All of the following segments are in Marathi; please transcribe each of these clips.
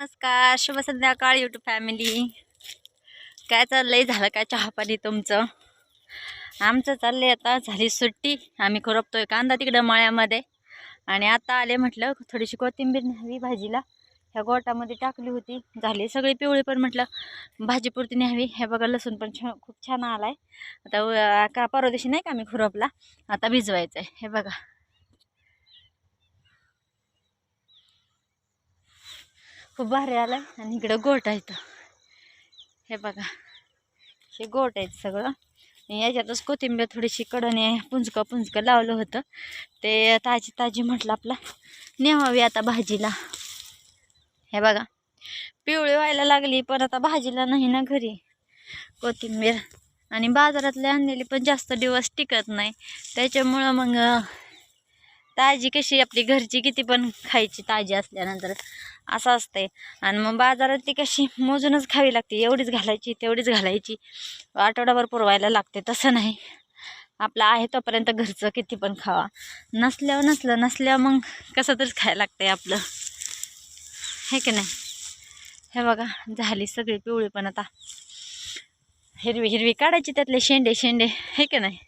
नमस्कार शुभ संध्याकाळ यूट्यूब फॅमिली काय चाललंय? झालं काय चहापाणी तुमचं? आमचं चाललंय आता झाली सुट्टी. आम्ही खुरपतोय कांदा तिकडं मळ्यामध्ये. आणि आता आले म्हटलं थोडीशी कोथिंबीर न्यावी भाजीला. ह्या गोटामध्ये टाकली होती. झाली सगळी पिवळी पण म्हटलं भाजीपुरती न्यावी. हे बघा लसूण पण छान खूप छान आलाय. आता का परवा दिवशी नाही का आम्ही खुरपला? आता भिजवायचं आहे हे बघा. खूप भारी आलाय. आणि इकडं गोट आहे हे बघा. हे गोट आहेत सगळं. आणि याच्यातच कोथिंबीर थोडीशी कडणे पुंजकं पुंजकं लावलं होतं. ते ताजी ताजी म्हटलं आपला. नेवावी आता भाजीला. हे बघा. पिवळी व्हायला लागली पण आता भाजीला नाही ना घरी. कोथिंबीर. आणि बाजारातले आणलेली पण जास्त दिवस टिकत नाही. त्याच्यामुळं मग ताजी कशी आपली घरची किती पण खायची ताजी असल्यानंतर असं असतंय. आणि मग बाजारात ती कशी मोजूनच खावी लागते. एवढीच घालायची तेवढीच घालायची. आठवडाभर पुरवायला लागते. तसं नाही. आपलं आहे तोपर्यंत घरचं किती पण खावा. नसल्यावर नसलं नसल्यावर मग कसं तरीच खायला लागतंय आपलं. हे की नाही? हे बघा झाली सगळी पिवळी पण आता. हिरवी हिरवी काढायची त्यातले शेंडे शेंडे. हे की नाही?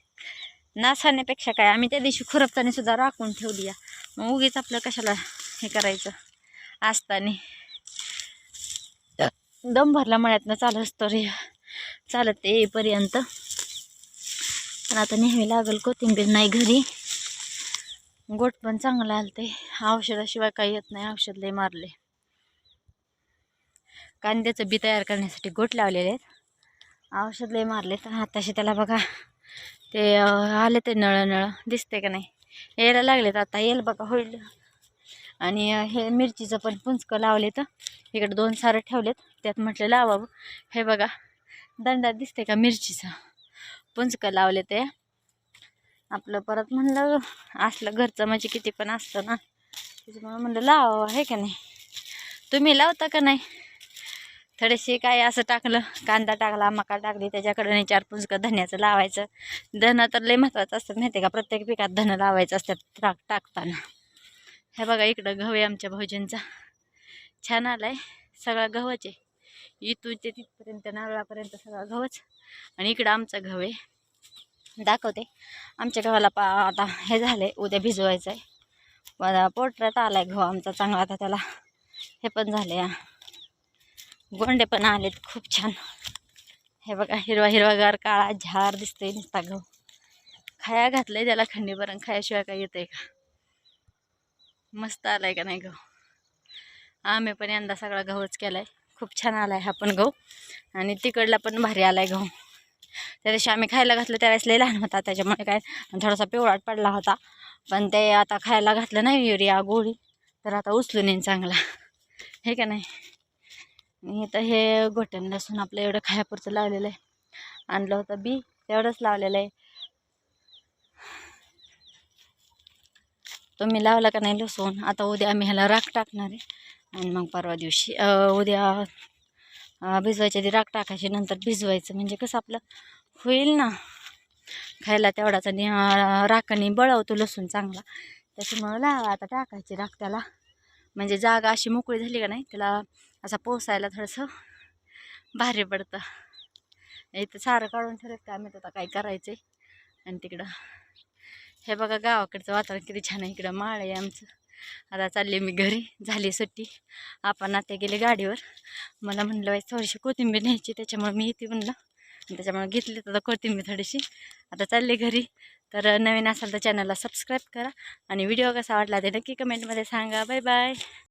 नासाण्यापेक्षा काय आम्ही त्या दिवशी खुरपताना सुद्धा राखून ठेवली या मग उगीच आपलं कशाला हे करायचं? असताना दम भरला मळ्यातनं चालू असतो रे. चालत ते येईपर्यंत. पण आता नेहमी लागल कोथिंबीर नाही घरी. गोट पण चांगलं आलं ते औषधाशिवाय काही येत नाही औषध लय मारले. कांद्याचं बी तयार करण्यासाठी गोट लावलेले आहेत. औषध लय मारले तर आताशी त्याला बघा. ते आले ते नळ नळ दिसते का नाही? यायला लागलेत आता. येईल बघा होईल. आणि हे मिरचीचं पण पुंचकं लावले तर इकडे दोन सारं ठेवलेत. त्यात म्हटलं लावावं. हे बघा दंडात दिसते का मिरचीचं? पुंचकं लावले ते. आपलं परत म्हणलं असलं घरचं म्हणजे किती पण असतं ना. त्याच्यामुळं म्हणलं लावावं आहे का नाही? तुम्ही लावता का नाही? थोडेसे काय असं टाकलं कांदा टाकला मका टाकली त्याच्याकडे चार पुंजकं धन्याचं लावायचं. धनं तर लय महत्त्वाचं असतं माहिती आहे का? प्रत्येक पिकात धनं लावायचं असतात टाक टाकताना. हे बघा इकडं गहू आहे आमच्या भाऊजींचा. छान आलाय. सगळा गव्हाच. आहे इथून ते तिथपर्यंत नारळापर्यंत सगळा गव्हाच. आणि इकडं आमचा गहू आहे. दाखवते. आमच्या गव्हाला पा आता हे झालं आहे उद्या भिजवायचं आहे पोटरात पोटऱ्यात आला आहे गहू आमचा चांगला आता त्याला. हे पण झालं आहे गोंडे पण आलेत खूप छान. हे बघा हिरवा हिरवागार काळा झार दिसतोय नुसता गहू. खाया घातलंय त्याला खंडी खायाशिवाय काय येतंय का? मस्त आलाय का नाही गहू? आम्ही पण यंदा सगळा गहूच केलाय. खूप छान आलाय हा पण गहू. आणि तिकडला पण भारी आलाय गहू. त्या दिवशी आम्ही खायला घातलं त्यावेळेस लय लहान होता त्याच्यामुळे काय थोडासा पिवळाट पडला होता. पण ते आता खायला घातलं नाही युरिया गोळी. तर आता उचलून येईन चांगला. हे का नाही? आणि इथं हे गोटन लसूण आपलं एवढं खायापुरचं लावलेलं आहे. आणलं होतं बी तेवढंच लावलेलं आहे. तुम्ही लावला का नाही लसूण? आता उद्या आम्ही ह्याला राख टाकणार आहे. आणि मग परवा दिवशी उद्या भिजवायच्या आधी राख टाकायची नंतर भिजवायचं. म्हणजे कसं आपलं होईल ना? खायला तेवढाच आणि अं, राखाने बळवतो लसूण चांगला. त्याच्यामुळं लावा आता टाकायची राख त्याला. म्हणजे जागा अशी मोकळी झाली का नाही त्याला असा पोसायला थोडंसं भारी पडतं. इथं सारं काढून ठरत का आम्ही आता काय करायचं आहे आणि तिकडं हे बघा गावाकडचं वातावरण किती छान आहे. इकडं माळ आहे आमचं. आता चालले मी घरी झाली सुट्टी. आपण आता गेले गाडीवर. मला म्हणलं बाई थोडीशी कोथिंबीर न्यायची त्याच्यामुळे मी येते म्हणलं. आणि त्याच्यामुळे घेतली तर कोथिंबीर थोडीशी. आता चालले घरी. तर नवीन असाल तर चॅनलला सबस्क्राईब करा आणि व्हिडिओ कसा वाटला ते नक्की कमेंटमध्ये सांगा. Bye bye